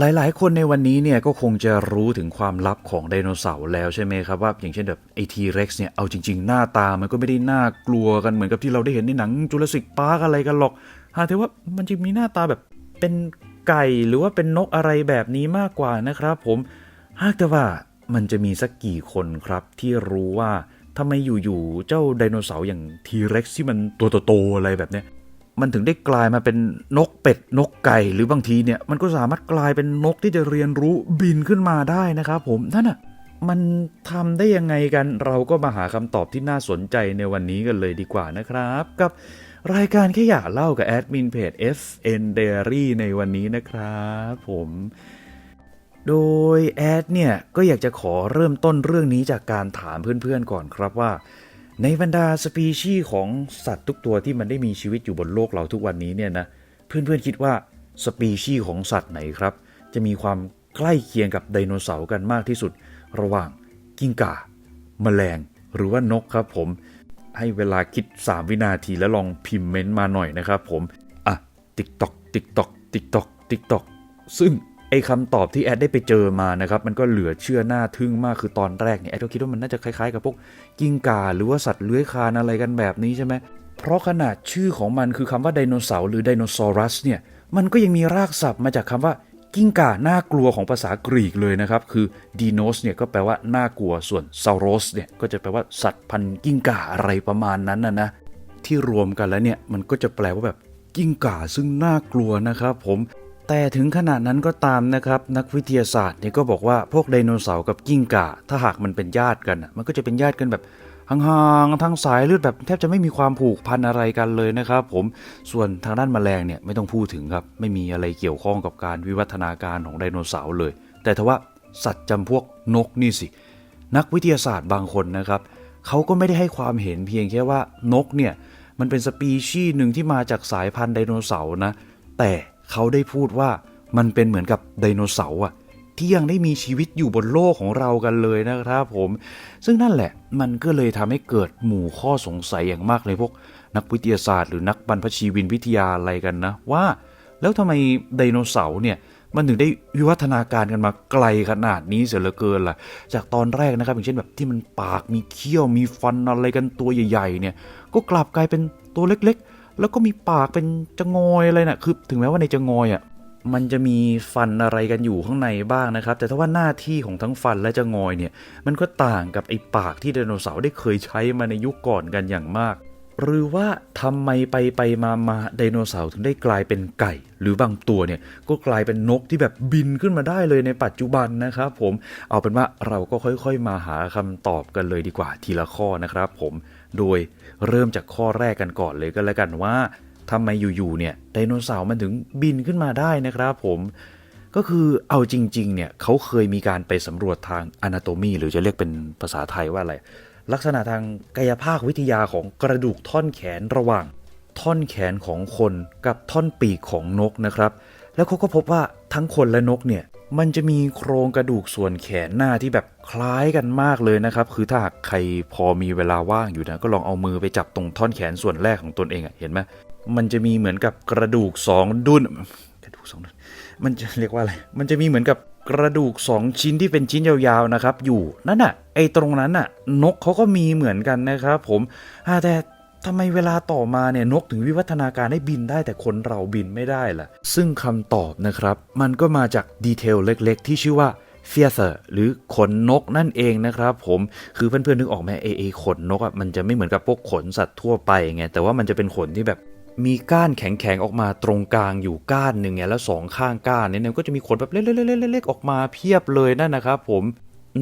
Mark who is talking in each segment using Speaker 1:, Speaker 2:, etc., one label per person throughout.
Speaker 1: หลาย ๆ คนในวันนี้เนี่ยก็คงจะรู้ถึงความลับของไดโนเสาร์แล้วใช่ไหมครับว่าอย่างเช่นแบบไอทีเร็กซ์เนี่ยเอาจริง ๆ หน้าตามันก็ไม่ได้น่ากลัวกันเหมือนกับที่เราได้เห็นในหนังจูราสสิกพาร์กอะไรกันหรอกหากแต่ว่ามันจะมีหน้าตาแบบเป็นไก่หรือว่าเป็นนกอะไรแบบนี้มากกว่านะครับผมหากแต่ว่ามันจะมีสักกี่คนครับที่รู้ว่าทำไมอยู่ ๆ เจ้าไดโนเสาร์อย่างทีเร็กซ์ที่มันตัวโตๆอะไรแบบเนี้ย มันถึงได้กลายมาเป็นนกเป็ดนกไก่ หรือบางทีเนี่ยมันก็สามารถกลายเป็นนกที่จะเรียนรู้บินขึ้นมาได้นะครับผมนั่นน่ะมันทำได้ยังไงกันเราก็มาหาคำตอบที่น่าสนใจในวันนี้กันเลยดีกว่านะครับ กับรายการแค่อยากเล่ากับแอดมินเพจ FN Diary ในวันนี้นะครับผมโดยแอดเนี่ยก็อยากจะขอเริ่มต้นเรื่องนี้จากการถามเพื่อนๆก่อนครับว่า ในบรรดาสปีชีส์ของสัตว์ทุกตัวที่มันได้มีชีวิตอยู่บนโลกเราทุกวันนี้เนี่ยนะเพื่อนๆคิดว่าสปีชีส์ของสัตว์ไหนครับ จะมีความใกล้เคียงกับไดโนเสาร์กันมากที่สุด ระหว่างกิ้งก่าแมลง หรือว่านกครับผม ให้เวลาคิด 3 วินาทีแล้วลองพิมพ์เมนต์มาหน่อยนะครับผม อะติ๊กตอกติ๊กตอกติ๊กตอกติ๊กตอกซึ่ง ไอ้คำตอบที่แอดได้ไปเจอมานะครับ มันก็เหลือเชื่อหน้าทึ่งมากคือตอนแรกเนี่ยแอดก็คิดว่ามันน่าจะคล้ายๆกับพวกกิ้งก่าหรือว่าสัตว์เลื้อยคลานอะไรกันแบบนี้ใช่ไหมเพราะขนาดชื่อของมันคือคำว่าไดโนเสาร์หรือไดโนซอรัสเนี่ยมันก็ยังมีรากศัพท์มาจากคำว่ากิ้งก่าน่ากลัวของภาษากรีกเลยนะครับ คือดีโนสเนี่ยก็แปลว่าน่ากลัวส่วนซาโรสเนี่ยก็จะแปลว่าสัตว์พันธุ์กิ้งก่าอะไรประมาณนั้นนะนะที่รวมกันแล้วเนี่ยมันก็จะแปลว่าแบบกิ้งก่าซึ่งน่ากลัวนะครับผม แต่ถึงขนาดนั้นก็ตามนะครับ นักวิทยาศาสตร์เนี่ยก็บอกว่าพวกไดโนเสาร์กับกิ้งก่าถ้าหากมันเป็นญาติกัน มันก็จะเป็นญาติกันแบบห่างๆทางสายเลือดแบบแทบจะไม่มีความผูกพันอะไรกันเลยนะครับ ผมส่วนทางด้านแมลงเนี่ยไม่ต้องพูดถึงครับ ไม่มีอะไรเกี่ยวข้องกับการวิวัฒนาการของไดโนเสาร์เลย แต่ทว่าสัตว์จำพวกนกนี่สิ นักวิทยาศาสตร์บางคนนะครับเขาก็ไม่ได้ให้ความเห็นเพียงแค่ว่านกเนี่ยมันเป็นสปีชีส์หนึ่งที่มาจากสายพันธุ์ไดโนเสาร์นะแต่ เขาได้พูดว่ามันเป็นเหมือนกับไดโนเสาร์อะที่ยังได้มีชีวิตอยู่บนโลกของเรากันเลยนะครับผม ซึ่งนั่นแหละมันก็เลยทำให้เกิดหมู่ข้อสงสัยอย่างมากเลยพวก นักวิทยาศาสตร์หรือนักบรรพชีวินวิทยาอะไรกันนะ ว่า แล้วทำไมไดโนเสาร์เนี่ยมันถึงได้วิวัฒนาการกันมาไกลขนาดนี้เสียเหลือเกินล่ะ จากตอนแรกนะครับ อย่างเช่นแบบที่มันปากมีเขี้ยวมีฟันอะไรกันตัวใหญ่ ๆ เนี่ย ก็กลับกลายเป็นตัวเล็กๆ แล้วก็มีปากเป็นจะงอยอะไรนะ่ะคือถึงแม้ว่าในจะงอยอะมันจะมีฟันอะไรกันอยู่ข้างในบ้างนะครับ แต่ถ้าว่าหน้าที่ของทั้งฟันและจะงอยเนี่ย มันก็ต่างกับไอ้ปากที่ไดโนเสาร์ได้เคยใช้มาในยุคก่อนกันอย่างมาก หรือว่าทำไมไปไปมามาไดโนเสาร์ถึงได้กลายเป็นไก่ หรือบางตัวเนี่ยก็กลายเป็นนกที่แบบบินขึ้นมาได้เลยในปัจจุบันนะครับผมเอาเป็นว่าเราก็ค่อยๆ มาหาคำตอบกันเลยดีกว่าทีละข้อนะครับผม โดยเริ่มจากข้อแรกกันก่อนเลยก็แล้วกันว่าทำไมอยู่ๆเนี่ยไดโนเสาร์มันถึงบินขึ้นมาได้นะครับผมก็คือเอาจริงๆเนี่ยเขาเคยมีการไปสำรวจทาง anatomy หรือจะเรียกเป็นภาษาไทยว่าอะไร ลักษณะทางกายภาควิทยาของกระดูกท่อนแขนระหว่าง ท่อนแขนของคนกับท่อนปีกของนกนะครับ แล้วเขาก็พบว่าทั้งคนและนกเนี่ย มันจะมีโครงกระดูกส่วนแขนหน้าที่แบบคล้ายกันมากเลยนะครับ คือถ้าหากใครพอมีเวลาว่างอยู่นะก็ลองเอามือไปจับตรงท่อนแขนส่วนแรกของตนเองอะเห็นไหมมันจะมีเหมือนกับกระดูกสองดุนกระดูกสองดุนมันจะเรียกว่าอะไร มันจะมีเหมือนกับกระดูก 2 ชิ้นที่เป็นชิ้นยาวๆนะครับ อยู่นั่นน่ะไอ้ตรงนั้นน่ะ นกเขาก็มีเหมือนกันนะครับ ผมแต่ ทำไมเวลาต่อมาเนี่ยนกถึงวิวัฒนาการให้บินได้แต่คนเราบินไม่ได้ล่ะ ซึ่งคำตอบนะครับ มันก็มาจากดีเทลเล็กๆ ที่ชื่อว่า feather หรือขนนกนั่นเองนะครับผมคือเพื่อนๆนึกออกไหมเอเอขนนกอะมันจะไม่เหมือนกับพวกขนสัตว์ทั่วไปไงแต่ว่ามันจะเป็นขนที่แบบมีก้านแข็งๆออกมาตรงกลางอยู่ก้านหนึ่งไงแล้วสองข้างก้านเนี่ยก็จะมีขนแบบเล็กๆๆๆออกมาเพียบเลยนั่นนะครับผม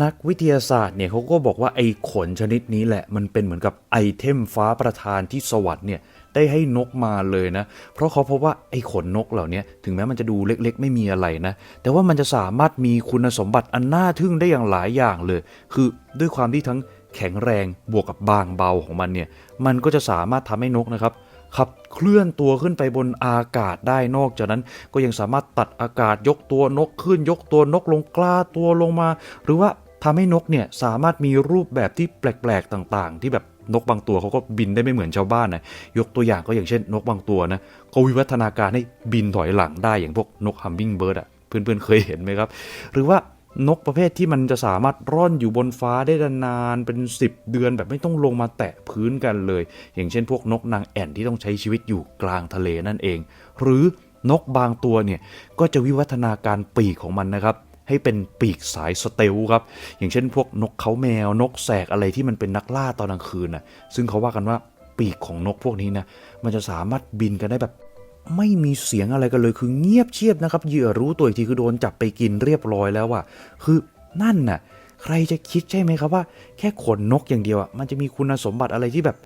Speaker 1: นักวิทยาศาสตร์เนี่ยเขาก็บอกว่าไอ้ขนชนิดนี้แหละ มันเป็นเหมือนกับไอเทมฟ้าประทานที่สวรรค์เนี่ยได้ให้นกมาเลยนะ เพราะเขาพบว่าไอ้ขนนกเหล่านี้ถึงแม้มันจะดูเล็กๆ ไม่มีอะไรนะ แต่ว่ามันจะสามารถมีคุณสมบัติอันน่าทึ่งได้อย่างหลายอย่างเลย คือด้วยความที่ทั้งแข็งแรงบวกกับบางเบาของมันเนี่ย มันก็จะสามารถทำให้นกนะครับขับเคลื่อนตัวขึ้นไปบนอากาศได้นอกจากนั้นก็ยังสามารถตัดอากาศยกตัวนกขึ้นยกตัวนกลงกล้าตัวลงมา หรือว่า ทำให้นกเนี่ยสามารถมีรูปแบบที่แปลกๆต่างๆ ที่แบบนกบางตัวเขาก็บินได้ไม่เหมือนชาวบ้านนะยกตัวอย่างก็อย่างเช่น นกบางตัวนะเขาวิวัฒนาการให้บินถอยหลังได้อย่างพวกนกฮัมบิงเบิร์ดอะเพื่อนๆเคยเห็นไหมครับ หรือว่านกประเภทที่มันจะสามารถร่อนอยู่บนฟ้าได้นานๆเป็น 10 เดือนแบบไม่ต้องลงมาแตะพื้นกันเลย อย่างเช่น พวกนกนางแอ่นที่ต้องใช้ชีวิตอยู่กลางทะเลนั่นเอง หรือนกบางตัวเนี่ยก็จะวิวัฒนาการปีกของมันนะครับ ให้เป็นปีกสายสเตลครับ อย่างเช่นพวกนกเขาแมว นกแสกอะไรที่มันเป็นนักล่าตอนกลางคืนน่ะซึ่งเขาว่ากันว่าปีกของนกพวกนี้นะ มันจะสามารถบินกันได้แบบ ไม่มีเสียงอะไรกันเลยคือเงียบเชียบนะครับ เหยื่อรู้ตัวอีกทีคือโดนจับไปกินเรียบร้อยแล้วอะคือนั่นน่ะ ใครจะคิดใช่ไหมครับว่า แค่ขนนกอย่างเดียวอะมันจะมีคุณสมบัติอะไรที่แบบ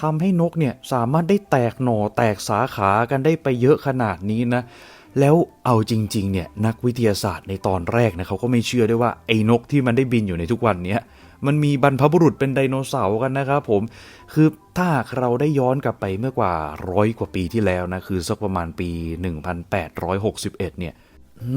Speaker 1: ทำให้นกเนี่ยสามารถได้แตกหน่อแตกสาขากันได้ไปเยอะขนาดนี้นะ แล้วเอาจริงๆเนี่ยนักวิทยาศาสตร์ในตอนแรกนะเขาก็ไม่เชื่อด้วยว่าไอ้นกที่มันได้บินอยู่ในทุกวันเนี้ยมันมีบรรพบุรุษเป็นไดโนเสาร์กันนะครับผม คือถ้าเราได้ย้อนกลับไปเมื่อกว่าร้อยกว่าปีที่แล้วนะ คือสักประมาณปี 1861 เนี่ย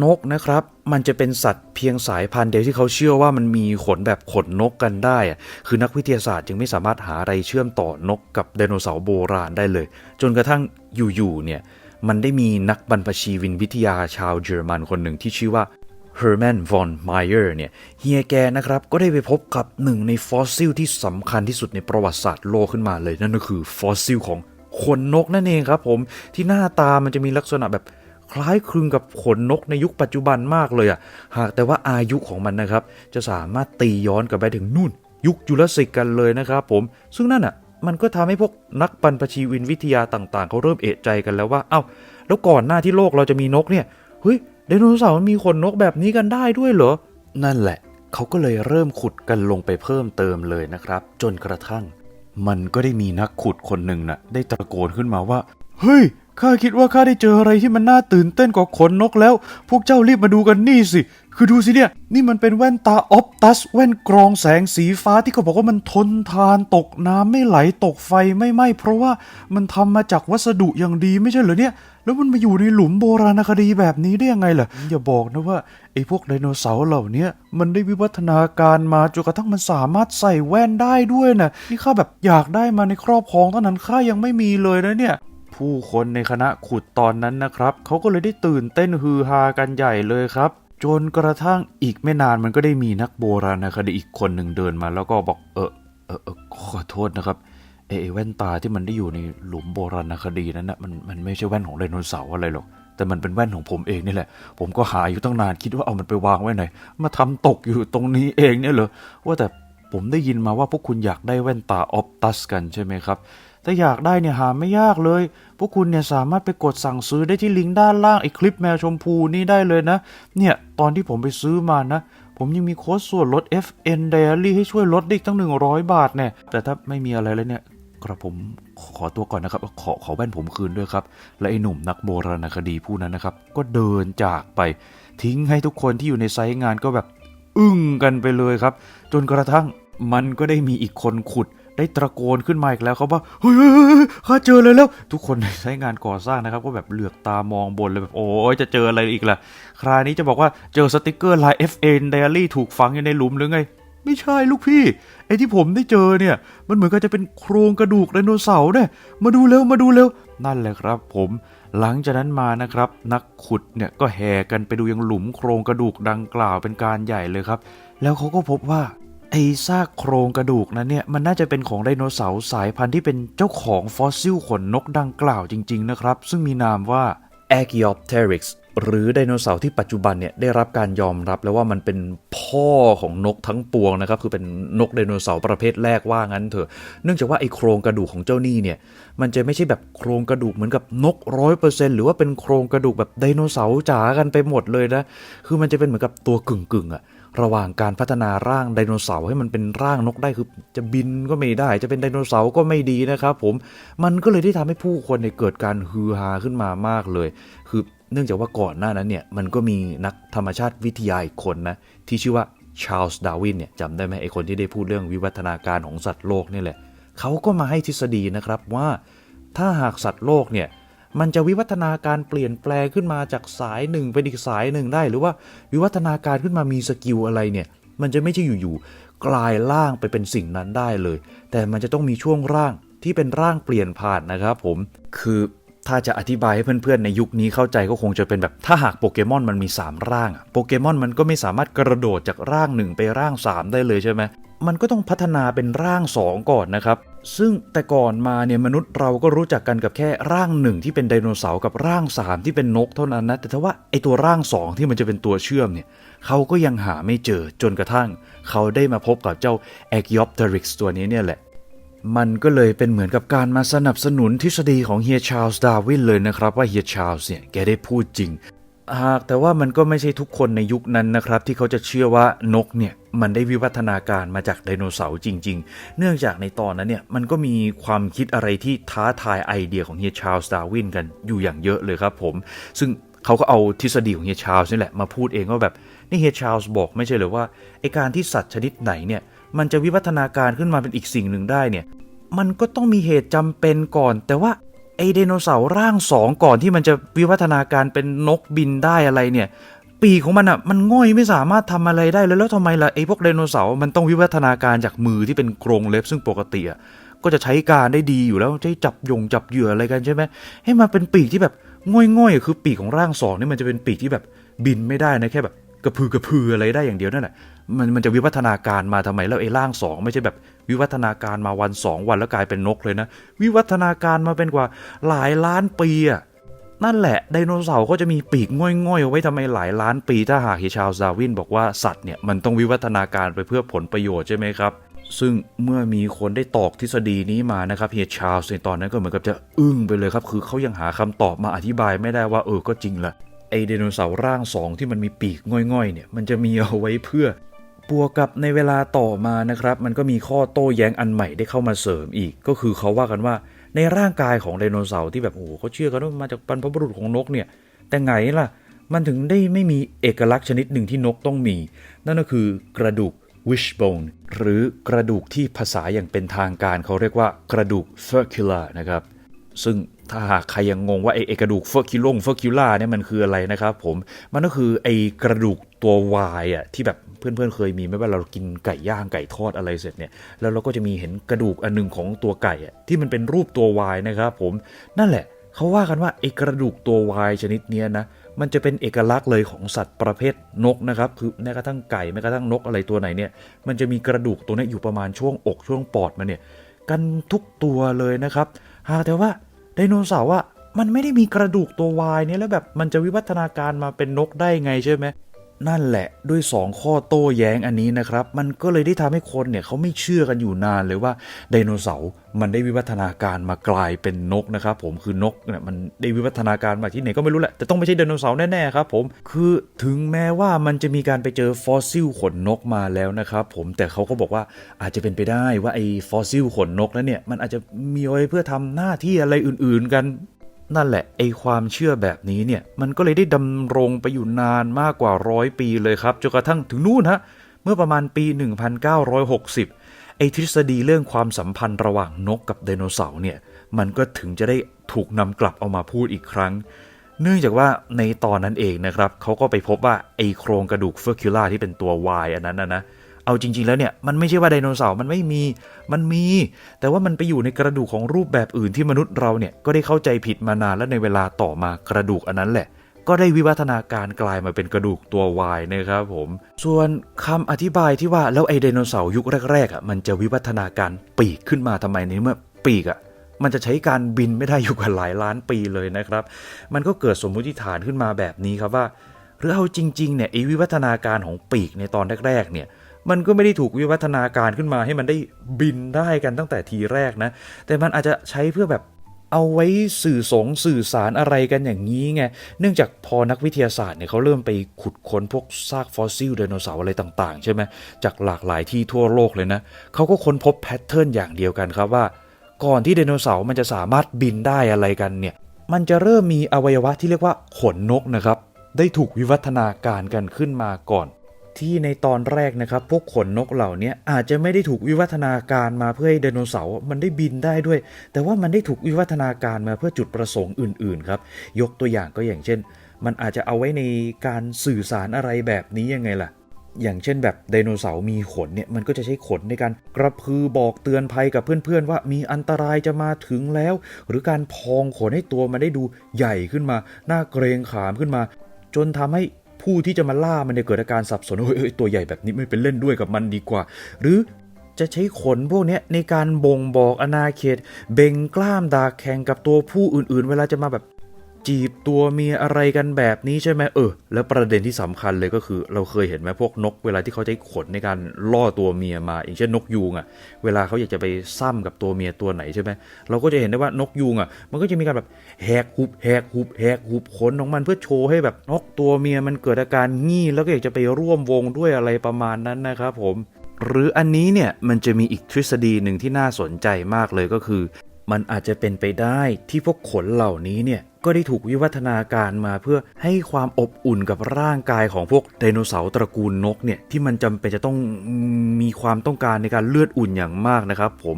Speaker 1: นกนะครับ มันจะเป็นสัตว์เพียงสายพันธุ์เดียวที่เขาเชื่อว่ามันมีขนแบบขนนกกันได้ คือนักวิทยาศาสตร์จึงไม่สามารถหาอะไรเชื่อมต่อนกกับไดโนเสาร์โบราณได้เลย จนกระทั่งอยู่ๆเนี่ย มันได้มีนักบรรพชีวินวิทยาชาวเยอรมันคนหนึ่งที่ชื่อว่า Hermann von Meyer เนี่ยเฮียแกนะครับ ก็ได้ไปพบกับหนึ่งในฟอสซิลที่สำคัญที่สุดในประวัติศาสตร์โลกขึ้นมาเลย นั่นก็คือฟอสซิลของขนนกนั่นเองครับผม ที่หน้าตามันจะมีลักษณะแบบคล้ายคลึงกับขนนกในยุคปัจจุบันมากเลยอะหากแต่ว่าอายุของมันนะครับ จะสามารถตีย้อนกลับไปถึงนู่น ยุคจุลศิกกันเลยนะครับผมซึ่งนั่นอะ มันก็ทำให้พวกนักบรระชีวินวิทยาต่างๆเขาเริ่มเอะใจกันแล้วว่า เอ้า แล้วก่อนหน้าที่โลกเราจะมีนกเนี่ย เฮ้ยไดโนเสาร์มันมีขนนกแบบนี้กันได้ด้วยเหรอ นั่นแหละ เขาก็เลยเริ่มขุดกันลงไปเพิ่มเติมเลยนะครับ จนกระทั่ง มันก็ได้มีนักขุดคนหนึ่งน่ะ ได้ตะโกนขึ้นมาว่า เฮ้ย ข้าคิดว่าข้าได้เจออะไรที่มันน่าตื่นเต้นกว่าขนนกแล้ว พวกเจ้ารีบมาดูกันนี่สิ คือดูสิเนี่ย นี่มันเป็นแว่นตาออปตัส แว่นกรองแสงสีฟ้าที่เขาบอกว่ามันทนทานตกน้ำไม่ไหลตกไฟไม่ไหม้เพราะว่ามันทำมาจากวัสดุอย่างดีไม่ใช่เหรอเนี่ย แล้วมันมาอยู่ในหลุมโบราณคดีแบบนี้ได้ยังไงล่ะ อย่าบอกนะว่าไอ้พวกไดโนเสาร์เหล่านี้มันได้วิวัฒนาการมาจนกระทั่งมันสามารถใส่แว่นได้ด้วยนะนี่ข้าแบบอยากได้มาในครอบครองเท่านั้นข้ายังไม่มีเลยนะเนี่ย ผู้คนในคณะขุดตอนนั้นนะครับ เขาก็เลยได้ตื่นเต้นฮือฮากันใหญ่เลยครับ จนกระทั่งอีกไม่นานมันก็ได้มีนักโบราณคดีอีกคนหนึ่งเดินมา แล้วก็บอกเออเออเออขอโทษนะครับไอ้ไอ้แว่นตาที่มันได้อยู่ในหลุมโบราณคดีนั้นนะมันมันไม่ใช่แว่นของไดโนเสาร์อะไรหรอกแต่มันเป็นแว่นของผมเองนี่แหละ ผมก็หาอยู่ตั้งนานคิดว่าเอามันไปวางไว้ไหน มาทำตกอยู่ตรงนี้เองเนี่ยเหรอว่าแต่ผมได้ยินมาว่าพวกคุณอยากได้แว่นตาออปตัสกันใช่ไหมครับ ถ้าอยากได้เนี่ยหาไม่ยากเลย พวกคุณเนี่ยสามารถไปกดสั่งซื้อได้ที่ลิงก์ด้านล่างไอ้คลิปแมวชมพูนี่ได้เลยนะ เนี่ยตอนที่ผมไปซื้อมานะ ผมยังมีโค้ดส่วนลด FN Diary ให้ช่วยลดได้อีกตั้ง 100 บาทเนี่ย แต่ถ้าไม่มีอะไรแล้วเนี่ยกระผมขอตัวก่อนนะครับ ขอขอแว่นผมคืนด้วยครับ และไอ้หนุ่มนักโบราณคดีผู้นั้นนะครับ ก็เดินจากไปทิ้งให้ทุกคนที่อยู่ในไซต์งานก็แบบ อึ้งกันไปเลยครับ จนกระทั่งมันก็ได้มีอีกคนขุด ได้ตะโกนขึ้นมาอีกแล้วครับว่าเฮ้ยข้าเจอเลยแล้ว ทุกคนในใช้งานก่อสร้างนะครับ ก็แบบเหลือกตามองบนเลยแบบโอ้ยจะเจออะไรอีกล่ะ คราวนี้จะบอกว่าเจอสติกเกอร์ลาย FN Diary ถูกฝังอยู่ในหลุมหรือไง ไม่ใช่ลูกพี่ไอ้ที่ผมได้เจอเนี่ย มันเหมือนกับจะเป็นโครงกระดูกไดโนเสาร์เนี่ยมาดูเร็วมาดูเร็วนั่นแหละครับผมหลังจากนั้นมานะครับ นักขุดเนี่ยก็แห่กันไปดูยังหลุมโครงกระดูกดังกล่าวเป็นการใหญ่เลยครับ แล้วเขาก็พบว่า ไอ้ซากโครงกระดูกนั้นเนี่ยมันน่าจะเป็นของไดโนเสาร์สายพันธุ์ที่เป็นเจ้าของฟอสซิลขนนกดังกล่าวจริง ๆ นะครับ ซึ่งมีนามว่า Archaeopteryx หรือไดโนเสาร์ที่ปัจจุบันเนี่ยได้รับการยอมรับแล้วว่ามันเป็นพ่อของนกทั้งปวงนะครับคือเป็นนกไดโนเสาร์ประเภทแรกว่างั้นเถอะเนื่องจากว่าไอ้โครงกระดูกของเจ้านี่เนี่ยมันจะไม่ใช่แบบโครงกระดูกเหมือนกับนกร้อยเปอร์เซ็นหรือว่าเป็นโครงกระดูกแบบไดโนเสาร์จ๋ากันไปหมดเลยนะคือมันจะเป็นเหมือนกับตัวกึ่งกึ่งอะ ระหว่างการพัฒนาร่างไดโนเสาร์ให้มันเป็นร่างนกได้คือจะบินก็ไม่ได้ จะเป็นไดโนเสาร์ก็ไม่ดีนะครับผมมันก็เลยได้ทำให้ผู้คนเนี่ยเกิดการฮือฮาขึ้นมามากเลย คือเนื่องจากว่าก่อนหน้านั้นเนี่ยมันก็มีนักธรรมชาติวิทยาอีกคนนะที่ชื่อว่าชาร์ลส์ดาวินเนี่ยจำได้ไหมไอคนที่ได้พูดเรื่องวิวัฒนาการของสัตว์โลกนี่แหละเขาก็มาให้ทฤษฎีนะครับว่า ถ้าหากสัตว์โลกเนี่ย มันจะวิวัฒนาการเปลี่ยนแปลงขึ้นมาจากสายหนึ่งเป็นอีกสายหนึ่งได้ หรือว่าวิวัฒนาการขึ้นมามีสกิลอะไรเนี่ยมันจะไม่ใช่อยู่ๆกลายร่างไปเป็นสิ่งนั้นได้เลย แต่มันจะต้องมีช่วงร่างที่เป็นร่างเปลี่ยนผ่านนะครับผมคือถ้าจะอธิบายให้เพื่อนๆ ในยุคนี้เข้าใจก็คงจะเป็นแบบถ้าหากโปเกมอนมันมี 3 ร่างอะโปเกมอนมันก็ไม่สามารถกระโดดจากร่างหนึ่งไปร่าง 3 ได้เลยใช่ไหม มันก็ต้องพัฒนาเป็นร่าง 2 ก่อนนะครับ ซึ่งแต่ก่อนมาเนี่ยมนุษย์เราก็รู้จักกันกับแค่ร่างหนึ่งที่เป็นไดโนเสาร์กับร่าง 3 ที่เป็นนกเท่านั้นนะ แต่ถ้าว่าไอตัวร่าง 2 ที่มันจะเป็นตัวเชื่อมเนี่ยเขาก็ยังหาไม่เจอจนกระทั่ง เขาได้มาพบกับเจ้า a g y o p t e r y x ตัวนี้เนี่ยแหละมันก็เลยเป็นเหมือนกับการมาสนับสนุนทฤษฎีของเฮียชาร์ลส์ดาวินเลยนะครับ ว่าเฮียชาร์ลส์เนี่ยแกได้พูดจริง หากแต่ว่ามันก็ไม่ใช่ทุกคนในยุคนั้นนะครับ ที่เขาจะเชื่อว่านกเนี่ยมันได้วิวัฒนาการมาจากไดโนเสาร์จริง ๆ เนื่องจากในตอนนั้นเนี่ยมันก็มีความคิดอะไรที่ท้าทายไอเดียของเฮียชาร์ลส์ดาวินกันอยู่อย่างเยอะเลยครับผม ซึ่งเขาก็เอาทฤษฎีของเฮียชาร์ลส์นี่แหละมาพูดเองว่าแบบนี่เฮียชาร์ลส์บอกไม่ใช่เหรือว่าไอการที่สัตว์ชนิดไหนเนี่ยมันจะวิวัฒนาการขึ้นมาเป็นอีกสิ่งหนึ่งได้เนี่ยมันก็ต้องมีเหตุจำเป็นก่อน แต่ว่า ไอไดโนเสาร์ร่างสองก่อนที่มันจะวิวัฒนาการเป็นนกบินได้อะไรเนี่ย ปีกของมันอะมันง่อยไม่สามารถทำอะไรได้เลยแล้วทำไมล่ะไอพวกไดโนเสาร์มันต้องวิวัฒนาการจากมือที่เป็นกรงเล็บซึ่งปกติอะก็จะใช้การได้ดีอยู่แล้วใช้จับยงจับเหยื่ออะไรกันใช่ไหมให้มาเป็นปีกที่แบบง่อยๆอะคือปีกของร่างสองนี่มันจะเป็นปีกที่แบบบินไม่ได้นะแค่แบบกระพือกระพืออะไรได้อย่างเดียวนั่นแหละมันมันจะวิวัฒนาการมาทำไมแล้วไอ้ร่างสองไม่ใช่แบบ วิวัฒนาการมาวันสองวันแล้วกลายเป็นนกเลยนะ วิวัฒนาการมาเป็นกว่าหลายล้านปีอะนั่นแหละไดโนเสาร์ก็จะมีปีกง่อยๆเอาไว้ทำไมหลายล้านปีถ้าหากเฮชาลส์ดาวินบอกว่าสัตว์เนี่ยมันต้องวิวัฒนาการไปเพื่อผลประโยชน์ใช่ไหมครับ ซึ่งเมื่อมีคนได้ตอกทฤษฎีนี้มานะครับเฮียชาลส์ในตอนนั้นก็เหมือนกับจะอึ้งไปเลยครับ คือเขายังหาคำตอบมาอธิบายไม่ได้ว่าเออก็จริงแหละไอไดโนเสาร์ร่างสองที่มันมีปีกง่อยๆเนี่ยมันจะมีเอาไว้เพื่อ บวกกับในเวลาต่อมานะครับ มันก็มีข้อโต้แย้งอันใหม่ได้เข้ามาเสริมอีก ก็คือเขาว่ากันว่าในร่างกายของไดโนเสาร์ที่แบบโอ้โหเขาเชื่อกันว่ามาจากบรรพบุรุษของนกเนี่ย แต่ไงล่ะ มันถึงได้ไม่มีเอกลักษณ์ชนิดหนึ่งที่นกต้องมี นั่นก็คือกระดูก wishbone หรือกระดูกที่ภาษาอย่างเป็นทางการเขาเรียกว่ากระดูก circular นะครับ ซึ่งถ้าหากใครยังงงว่าไอ้ไอ้กระดูกเฟอร์คิลงเฟอร์คิล่าเนี่ยมันคืออะไรนะครับผม มันก็คือไอ้กระดูกตัววายอะที่แบบ เพื่อนๆเคยมีไหมว่าเรากินไก่ย่างไก่ทอดอะไรเสร็จเนี่ยแล้วเราก็จะมีเห็นกระดูกอันหนึงของตัวไก่อะที่มันเป็นรูปตัววายนะครับผมนั่นแหละเขาว่ากันว่าไอ้กระดูกตัววายชนิดเนี้ยนะมันจะเป็นเอกลักษณ์เลยของสัตว์ประเภทนกนะครับคือแม้กระทั่งไก่แม้กระทั่งนกอะไรตัวไหนเนี่ยมันจะมีกระดูกตัวนี้อยู่ประมาณช่วงอกช่วงปอดมันเนี่ยกันทุกตัวเลยนะครับหากแต่ว่าไดโนเสาร์อะมันไม่ได้มีกระดูกตัววายเนี่ยแล้วแบบมันจะวิวัฒนาการมาเป็นนกได้ไงใช่ไหม นั่นแหละด้วย 2 ข้อโต้แย้งอันนี้นะครับ มันก็เลยได้ทำให้คนเนี่ยเขาไม่เชื่อกันอยู่นานเลยว่าไดโนเสาร์มันได้วิวัฒนาการมากลายเป็นนกนะครับผมคือนกเนี่ยมันได้วิวัฒนาการมาที่ไหนก็ไม่รู้แหละแต่ต้องไม่ใช่ไดโนเสาร์แน่ๆครับผมคือถึงแม้ว่ามันจะมีการไปเจอฟอสซิลขนนกมาแล้วนะครับผมแต่เขาก็บอกว่าอาจจะเป็นไปได้ว่าไอ้ฟอสซิลขนนกนั้นเนี่ยมันอาจจะมีไว้เพื่อทำหน้าที่อะไรอื่น ๆ กัน นั่นแหละไอความเชื่อแบบนี้เนี่ยมันก็เลยได้ดำรงไปอยู่นานมากกว่าร้อยปีเลยครับจนกระทั่งถึงนู่นฮะเมื่อประมาณปี 1960 ไอทฤษฎีเรื่องความสัมพันธ์ระหว่างนกกับไดโนเสาร์เนี่ยมันก็ถึงจะได้ถูกนำกลับเอามาพูดอีกครั้ง เนื่องจากว่าในตอนนั้นเองนะครับเขาก็ไปพบว่าไอโครงกระดูกเฟอร์คิล่าที่เป็นตัว Y อันนั้นนะนะ เอาจริง ๆ แล้วเนี่ยมันไม่ใช่ว่าไดโนเสาร์มันไม่มีมันมี แต่ว่ามันไปอยู่ในกระดูกของรูปแบบอื่นที่มนุษย์เราเนี่ยก็ได้เข้าใจผิดมานานและในเวลาต่อมากระดูกอันนั้นแหละ ก็ได้วิวัฒนาการกลายมาเป็นกระดูกตัววายนะครับผม ส่วนคำอธิบายที่ว่าแล้วไอไดโนเสาร์ยุคแรกๆอะมันจะวิวัฒนาการปีกขึ้นมาทำไมในเมื่อปีกอะมันจะใช้การบินไม่ได้อยู่กันหลายล้านปีเลยนะครับ มันก็เกิดสมมุติฐานขึ้นมาแบบนี้ครับว่า หรือเอาจริงๆเนี่ยไอวิวัฒนาการของปีกในตอนแรกๆเนี่ย มันก็ไม่ได้ถูกวิวัฒนาการขึ้นมาให้มันได้บินได้กันตั้งแต่ทีแรกนะ แต่มันอาจจะใช้เพื่อแบบเอาไว้สื่อสงสื่อสารอะไรกันอย่างนี้ไง เนื่องจากพอนักวิทยาศาสตร์เนี่ยเขาเริ่มไปขุดค้นพวกซากฟอสซิลไดโนเสาร์อะไรต่างๆ ใช่ไหมจากหลากหลายที่ทั่วโลกเลยนะเขาก็ค้นพบแพทเทิร์นอย่างเดียวกันครับว่า ก่อนที่ไดโนเสาร์มันจะสามารถบินได้อะไรกันเนี่ย มันจะเริ่มมีอวัยวะที่เรียกว่าขนนกนะครับ ได้ถูกวิวัฒนาการกันขึ้นมาก่อน ที่ในตอนแรกนะครับ พวกขนนกเหล่านี้อาจจะไม่ได้ถูกวิวัฒนาการมาเพื่อให้ไดโนเสาร์มันได้บินได้ด้วย แต่ว่ามันได้ถูกวิวัฒนาการมาเพื่อจุดประสงค์อื่น ๆ ครับ ยกตัวอย่างก็อย่างเช่น มันอาจจะเอาไว้ในการสื่อสารอะไรแบบนี้ยังไงล่ะอย่างเช่นแบบไดโนเสาร์มีขนเนี่ยมันก็จะใช้ขนในการกระพือบอกเตือนภัยกับเพื่อนๆ ว่ามีอันตรายจะมาถึงแล้ว หรือการพองขนให้ตัวมันได้ดูใหญ่ขึ้นมา หน้าเกรงขามขึ้นมา จนทำให้ ผู้ที่จะมาล่ามันเนี่ยเกิดอาการสับสนเฮ้ยเอ้ยตัวใหญ่แบบนี้ไม่เป็นเล่นด้วยกับมันดีกว่า หรือจะใช้ขนพวกนี้ในการบ่งบอกอนาเขต เบ่งกล้ามดากแข่งกับตัวผู้อื่นๆ เวลาจะมาแบบ จีบตัวเมียอะไรกันแบบนี้ใช่ไหมเออ แล้วประเด็นที่สำคัญเลยก็คือ เราเคยเห็นไหมพวกนก เวลาที่เขาใช้ขนในการล่อตัวเมียมาอย่างเช่นนกยูงอะ่ะ เวลาเขาอยากจะไปซ้ำกับตัวเมียตัวไหนใช่ไหมเราก็จะเห็นได้ว่านกยูงอะ่ะ มันก็จะมีการแบบแหกหุบแหกหุบแหกหุบขนของมันเพื่อโชว์ให้แบบนกตัวเมียมันเกิดอาการงี่แล้วก็อยากจะไปร่วมวงด้วยอะไรประมาณนั้นนะครับผมหรืออันนี้เนี่ยมันจะมีอีกทฤษฎีหนึ่งที่น่าสนใจมากเลยก็คือ มันอาจจะเป็นไปได้ที่พวกขนเหล่านี้เนี่ยก็ได้ถูกวิวัฒนาการมาเพื่อให้ความอบอุ่นกับร่างกายของพวกไดโนเสาร์ตระกูลนกเนี่ยที่มันจำเป็นจะต้องมีความต้องการในการเลือดอุ่นอย่างมากนะครับ ผม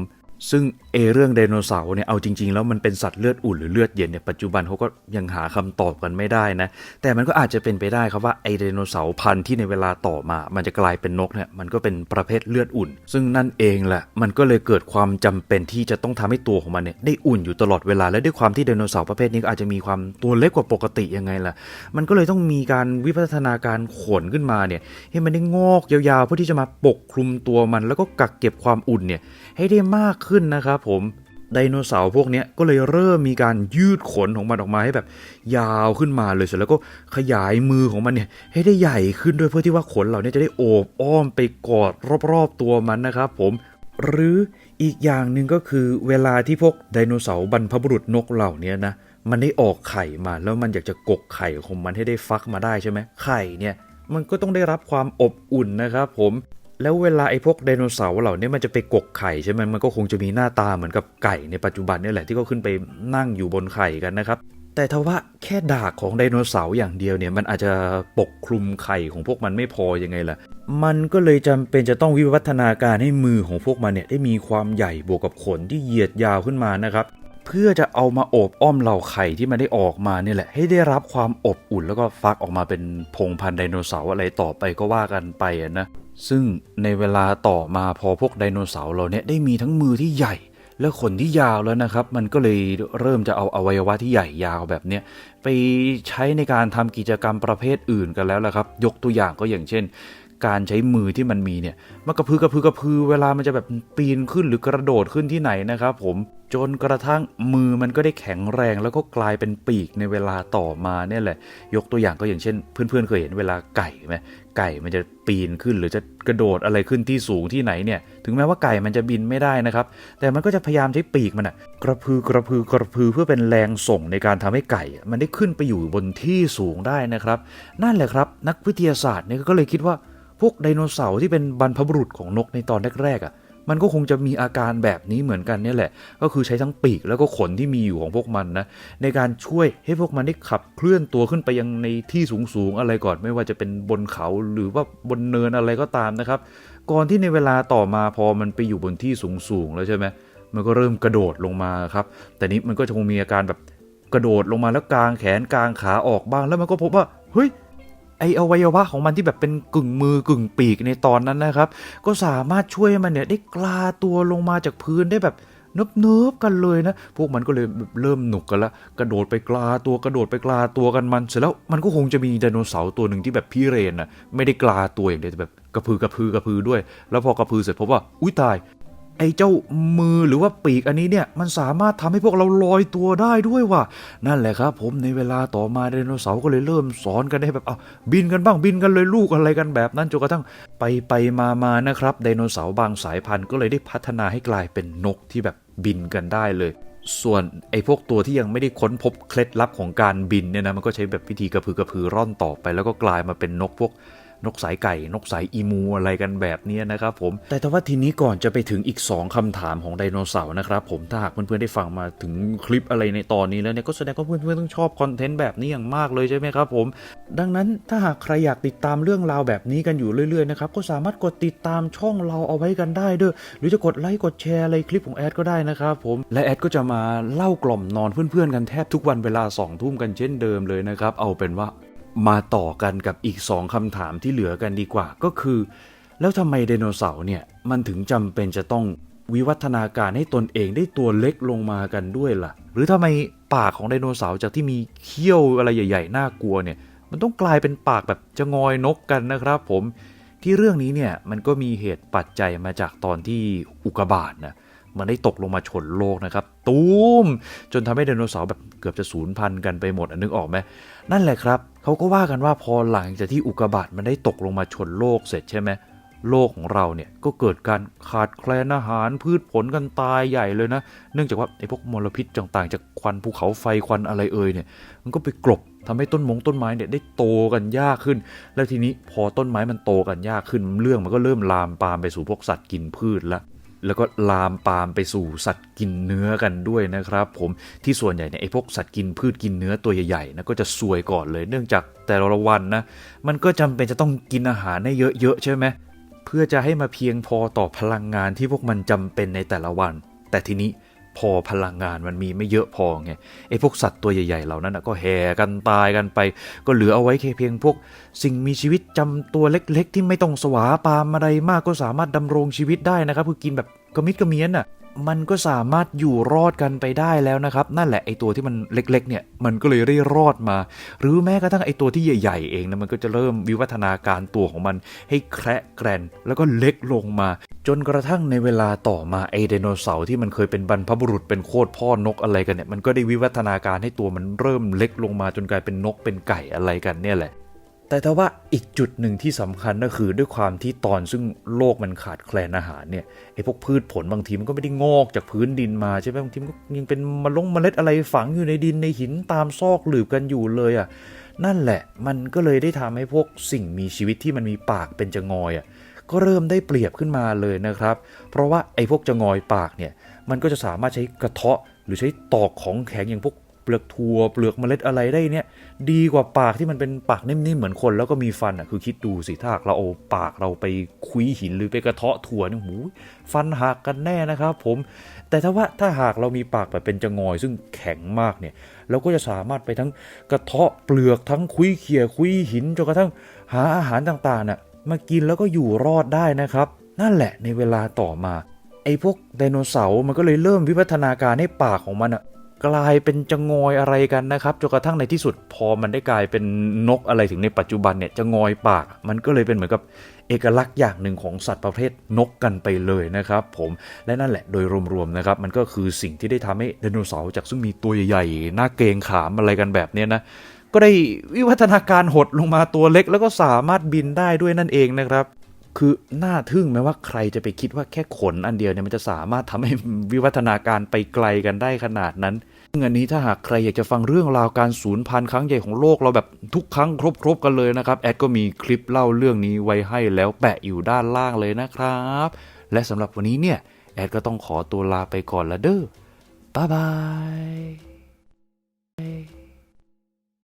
Speaker 1: ซึ่งเอเรื่องไดโนเสาร์เนี่ยเอาจริง ๆ แล้วมันเป็นสัตว์เลือดอุ่นหรือเลือดเย็นเนี่ยปัจจุบันเขาก็ยังหาคำตอบกันไม่ได้นะ แต่มันก็อาจจะเป็นไปได้ครับว่าไอไดโนเสาร์พันธุ์ที่ในเวลาต่อมา มันจะกลายเป็นนกเนี่ยมันก็เป็นประเภทเลือดอุ่น ซึ่งนั่นเองแหละมันก็เลยเกิดความจำเป็นที่จะต้องทำให้ตัวของมันเนี่ยได้อุ่นอยู่ตลอดเวลาและด้วยความที่ไดโนเสาร์ประเภทนี้ก็อาจจะมีความตัวเล็กกว่าปกติยังไงล่ะ มันก็เลยต้องมีการวิวัฒนาการขนขึ้นมาเนี่ยให้มันได้งอกยาวๆเพื่อที่จะมาปกคลุมตัวมัน แล้วก็กักเก็บความอุ่นเนี่ยให้ได้มากขึ้นนะครับผมไดโนเสาร์พวกนี้ก็เลยเริ่มมีการยืดขนของมันออกมาให้แบบ ยาวขึ้นมาเลยเสร็จแล้วก็ขยายมือของมันเนี่ยให้ได้ใหญ่ขึ้นด้วยเพื่อที่ว่าขนเหล่านี้จะได้โอบอ้อมไปกอดรอบๆตัวมันนะครับผมหรืออีกอย่างหนึ่งก็คือเวลาที่พวกไดโนเสาร์บรรพบุรุษนกเหล่านี้นะมันได้ออกไข่มาแล้วมันอยากจะกกไข่ของมันให้ได้ฟักมาได้ใช่ไหมไข่เนี่ยมันก็ต้องได้รับความอบอุ่นนะครับผม แล้วเวลาไอ้พวกไดโนเสาร์เหล่านี้มันจะไปกกไข่ใช่ไหมมันก็คงจะมีหน้าตาเหมือนกับไก่ในปัจจุบันนี่แหละที่ก็ขึ้นไปนั่งอยู่บนไข่กันนะครับ แต่ทว่าแค่ดากของไดโนเสาร์อย่างเดียวเนี่ยมันอาจจะปกคลุมไข่ของพวกมันไม่พอยังไงล่ะ มันก็เลยจำเป็นจะต้องวิวัฒนาการให้มือของพวกมันเนี่ยได้มีความใหญ่บวกกับขนที่เหยียดยาวขึ้นมานะครับเพื่อจะเอามาโอบอ้อมเหล่าไข่ที่มันได้ออกมาเนี่ยแหละ ให้ได้รับความอบอุ่นแล้วก็ฟักออกมาเป็นพงพันไดโนเสาร์อะไรต่อไปก็ว่ากันไปนะ ซึ่งในเวลาต่อมาพอพวกไดโนเสาร์เราเนี่ยได้มีทั้งมือที่ใหญ่และขนที่ยาวแล้วนะครับ มันก็เลยเริ่มจะเอาอวัยวะที่ใหญ่ยาวแบบเนี้ยไปใช้ในการทำกิจกรรมประเภทอื่นกันแล้วละครับ ยกตัวอย่างก็อย่างเช่น การใช้มือที่มันมีเนี่ยมันกระพือกระพือกระพือเวลามันจะแบบปีนขึ้นหรือกระโดดขึ้นที่ไหนนะครับผมจนกระทั่งมือมันก็ได้แข็งแรงแล้วก็กลายเป็นปีกในเวลาต่อมาเนี่ยแหละ ยกตัวอย่างก็อย่างเช่น เพื่อนๆเคยเห็นเวลาไก่ไหมไก่มันจะปีนขึ้นหรือจะกระโดดอะไรขึ้นที่สูงที่ไหนเนี่ยถึงแม้ว่าไก่มันจะบินไม่ได้นะครับ แต่มันก็จะพยายามใช้ปีกมันอะกระพือกระพือกระพือเพื่อเป็นแรงส่งในการทำให้ไก่ มันได้ขึ้นไปอยู่บนที่สูงได้นะครับ นั่นแหละครับ นักวิทยาศาสตร์เนี่ยก็เลยคิดว่า พวกไดโนเสาร์ที่เป็นบรรพบุรุษของนกในตอนแรกๆอะมันก็คงจะมีอาการแบบนี้เหมือนกันเนี่ยแหละ ก็คือใช้ทั้งปีกแล้วก็ขนที่มีอยู่ของพวกมันนะ ในการช่วยให้พวกมันได้ขับเคลื่อนตัวขึ้นไปยังในที่สูงๆอะไรก่อน ไม่ว่าจะเป็นบนเขาหรือว่าบนเนินอะไรก็ตามนะครับ ก่อนที่ในเวลาต่อมาพอมันไปอยู่บนที่สูงๆแล้วใช่ไหมมันก็เริ่มกระโดดลงมาครับ แต่นี้มันก็จะคงมีอาการแบบกระโดดลงมาแล้วกางแขนกางขาออกบ้างแล้วมันก็พบว่าเฮ้ย ไออวัยวะของมันที่แบบเป็นกึ่งมือกึ่งปีกในตอนนั้นนะครับ ก็สามารถช่วยมันเนี่ยได้กลาตัวลงมาจากพื้นได้แบบเนิบๆกันเลยนะ พวกมันก็เลยเริ่มหนุกกันละกระโดดไปกลาตัวกระโดดไปกลาตัวกันมัน เสร็จแล้วมันก็คงจะมีไดโนเสาร์ตัวหนึ่งที่แบบพี่เรนนะไม่ได้กลาตัวอย่างเดียวแต่แบบกระพือกระพือกระพือด้วย แล้วพอกระพือเสร็จพบว่าอุ้ยตาย ไอ้เจ้ามือหรือว่าปีกอันนี้เนี่ยมันสามารถทำให้พวกเราลอยตัวได้ด้วยว่ะนั่นแหละครับ ผมในเวลาต่อมาไดโนเสาร์ก็เลยเริ่มสอนกันให้แบบเอาบินกันบ้างบินกันเลยลูกอะไรกันแบบนั้นจนกระทั่งไปไปมามานะครับไดโนเสาร์บางสายพันธุ์ก็เลยได้พัฒนาให้กลายเป็นนกที่แบบบินกันได้เลย ส่วนไอ้พวกตัวที่ยังไม่ได้ค้นพบเคล็ดลับของการบินเนี่ยนะมันก็ใช้แบบวิธีกระพือกระพือร่อนต่อไป แล้วก็กลายมาเป็นนกพวก นกสายไก่ นกสายอีมูอะไรกันแบบนี้นะครับผม แต่แต่ว่าทีนี้ก่อนจะไปถึงอีก 2คำถามของไดโนเสาร์นะครับผมถ้าหากเพื่อนๆได้ฟังมาถึงคลิปอะไรในตอนนี้แล้วเนี่ยก็แสดงว่าเพื่อนๆต้องชอบคอนเทนต์แบบนี้อย่างมากเลยใช่ไหมครับผม ดังนั้นถ้าหากใครอยากติดตามเรื่องราวแบบนี้กันอยู่เรื่อยๆนะครับก็สามารถกดติดตามช่องเราเอาไว้กันได้เด้อหรือจะกดไลค์กดแชร์อะไรคลิปของแอดก็ได้นะครับผมและแอดก็จะมาเล่ากล่อมนอนเพื่อนๆกันแทบทุกวันเวลา2องทุ่มกันเช่นเดิมเลยนะครับเอาเป็นว่า มาต่อกันกับอีกสองคำถามที่เหลือกันดีกว่า ก็คือ แล้วทำไมไดโนเสาร์เนี่ยมันถึงจำเป็นจะต้องวิวัฒนาการให้ตนเองได้ตัวเล็กลงมากันด้วยล่ะ หรือทำไมปากของไดโนเสาร์จากที่มีเขี้ยวอะไรใหญ่ๆน่ากลัวเนี่ย มันต้องกลายเป็นปากแบบจะงอยนกกันนะครับผมที่เรื่องนี้เนี่ยมันก็มีเหตุปัจจัยมาจากตอนที่อุกกาบาตนะมันได้ตกลงมาชนโลกนะครับ ตูมจนทำให้ไดโนเสาร์แบบเกือบจะสูญพันธุ์กันไปหมดอะนึกออกไหม นั่นแหละครับเขาก็ว่ากันว่าพอหลังจากที่อุกกาบาตมันได้ตกลงมาชนโลกเสร็จใช่ไหมโลกของเราเนี่ยก็เกิดการขาดแคลนอาหารพืชผลกันตายใหญ่เลยนะ เนื่องจากว่าไอ้พวกมลพิษต่างๆ จากควันภูเขาไฟควันอะไรเอ่ยเนี่ย มันก็ไปกลบทำให้ต้นมงต้นไม้เนี่ยได้โตกันยากขึ้น แล้วทีนี้พอต้นไม้มันโตกันยากขึ้น เรื่องมันก็เริ่มลามปามไปสู่พวกสัตว์กินพืชแล้ว แล้วก็ลามปามไปสู่สัตว์กินเนื้อกันด้วยนะครับ ผมที่ส่วนใหญ่เนี่ยไอ้พวกสัตว์กินพืชกินเนื้อตัวใหญ่ๆนะก็จะซวยก่อนเลย เนื่องจากแต่ละวันนะมันก็จำเป็นจะต้องกินอาหารให้เยอะๆใช่ไหมเพื่อจะให้มาเพียงพอต่อพลังงานที่พวกมันจำเป็นในแต่ละวัน แต่ทีนี้ พอพลังงานมันมีไม่เยอะพอไงไอ้พวกสัตว์ตัวใหญ่ๆเหล่านั้นก็แห่กันตายกันไป ก็เหลือเอาไว้แค่เพียงพวก สิ่งมีชีวิตจำตัวเล็ก ๆ ที่ไม่ต้องสวาปามอะไรมากก็สามารถดำรงชีวิตได้นะครับคือกินแบบกระมิดกระเมียนอะ มันก็สามารถอยู่รอดกันไปได้แล้วนะครับ นั่นแหละไอตัวที่มันเล็ก ๆ เนี่ย มันก็เลยได้รอดมา หรือแม้กระทั่งไอตัวที่ใหญ่ ๆ เองนะมันก็จะเริ่มวิวัฒนาการตัวของมัน ให้แคระแกรนแล้วก็เล็กลงมา จนกระทั่งในเวลาต่อมาไอไดโนเสาร์ที่มันเคยเป็นบรรพบุรุษเป็นโคตรพ่อนกอะไรกันเนี่ยมันก็ได้วิวัฒนาการให้ตัวมันเริ่มเล็กลงมาจนกลายเป็นนกเป็นไก่อะไรกันเนี่ยแหละ แต่ถ้าว่าอีกจุดหนึ่งที่สำคัญก็คือด้วยความที่ตอนซึ่งโลกมันขาดแคลนอาหารเนี่ยไอ้พวกพืชผลบางทีมันก็ไม่ได้งอกจากพื้นดินมาใช่ไหมบางทีมันก็ยังเป็นมะลงเมล็ดอะไรฝังอยู่ในดินในหินตามซอกหลืบกันอยู่เลยอะนั่นแหละมันก็เลยได้ทำให้พวกสิ่งมีชีวิตที่มันมีปากเป็นจงอยอะก็เริ่มได้เปรียบขึ้นมาเลยนะครับ เพราะว่าไอ้พวกจงอยปากเนี่ยมันก็จะสามารถใช้กระเทาะหรือใช้ตอกของแข็งอย่างพวก ลือกถั่วเปลือกเมล็ดอะไรได้เนี่ย ดีกว่าปากที่มันเป็นปากนิ่มๆเหมือนคนแล้วก็มีฟันอะคือคิดดูสิถ้าหากเราเอาปากเราไปคุยหินหรือไปกระเทาะถั่วเนี่ยหูฟันหักกันแน่นะครับผม แต่ถ้าว่าถ้าหากเรามีปากแบบเป็นจะงอย ซึ่งแข็งมากเนี่ย เราก็จะสามารถไปทั้งกระเทาะเปลือกทั้งคุยเขี่ยคุยหินจนกระทั่งหาอาหารต่างๆน่ะมากินแล้วก็อยู่รอดได้นะครับ นั่นแหละในเวลาต่อมาไอ้พวกไดโนเสาร์มันก็เลยเริ่มวิวัฒนาการให้ปากของมันอะ กลายเป็นจะงอยอะไรกันนะครับจนกระทั่งในที่สุดพอมันได้กลายเป็นนกอะไรถึงในปัจจุบันเนี่ยจะงอยปาก มันก็เลยเป็นเหมือนกับเอกลักษณ์อย่างหนึ่งของสัตว์ประเภทนกกันไปเลยนะครับ ผมและนั่นแหละโดยรวมๆนะครับ มันก็คือสิ่งที่ได้ทำให้ไดโนเสาร์จากซึ่งมีตัวใหญ่ๆหน้าเกงขามอะไรกันแบบเนี้ยนะก็ได้วิวัฒนาการหดลงมาตัวเล็กแล้วก็สามารถบินได้ด้วยนั่นเองนะครับ คือน่าทึ่งไหมว่าใครจะไปคิดว่าแค่ขนอันเดียวเนี่ยมันจะสามารถทำให้วิวัฒนาการไปไกลกันได้ขนาดนั้นซึ่งอันนี้ถ้าหากใครอยากจะฟังเรื่องราวการสูญพันธุ์ครั้งใหญ่ของโลกเราแบบทุกครั้งครบๆกันเลยนะครับ แอดก็มีคลิปเล่าเรื่องนี้ไว้ให้แล้วแปะอยู่ด้านล่างเลยนะครับ และสำหรับวันนี้เนี่ย แอดก็ต้องขอตัวลาไปก่อนละเด้อบ๊ายบาย